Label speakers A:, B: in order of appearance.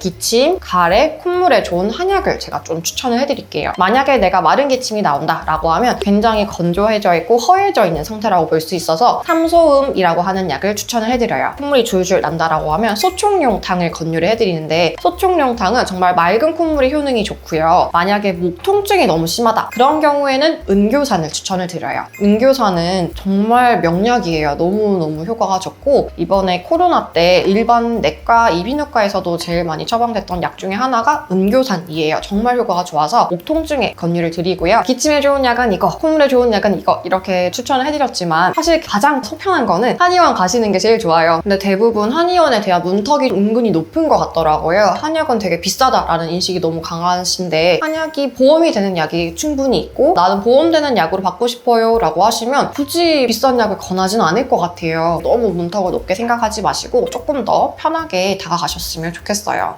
A: 기침, 가래, 콧물에 좋은 한약을 제가 좀 추천을 해드릴게요. 만약에 내가 마른 기침이 나온다라고 하면 굉장히 건조해져 있고 허해져 있는 상태라고 볼 수 있어서 삼소음이라고 하는 약을 추천을 해드려요. 콧물이 줄줄 난다라고 하면 소총용탕을 권유를 해드리는데 소총용탕은 정말 맑은 콧물이 효능이 좋고요. 만약에 목 통증이 너무 심하다 그런 경우에는 은교산을 추천을 드려요. 은교산은 정말 명약이에요. 너무너무 효과가 좋고 이번에 코로나 때 일반 내과, 이비인후과에서도 제일 많이 처방됐던 약 중에 하나가 은교산이에요. 정말 효과가 좋아서 목 통증에 권유를 드리고요. 기침에 좋은 약은 이거, 콧물에 좋은 약은 이거 이렇게 추천을 해드렸지만 사실 가장 속편한 거는 한의원 가시는 게 제일 좋아요. 근데 대부분 한의원에 대한 문턱이 은근히 높은 것 같더라고요. 한약은 되게 비싸다라는 인식이 너무 강하신데 한약이 보험이 되는 약이 충분히 있고 나는 보험되는 약으로 받고 싶어요 라고 하시면 굳이 비싼 약을 권하진 않을 것 같아요. 너무 문턱을 높게 생각하지 마시고 조금 더 편하게 다가가셨으면 좋겠어요.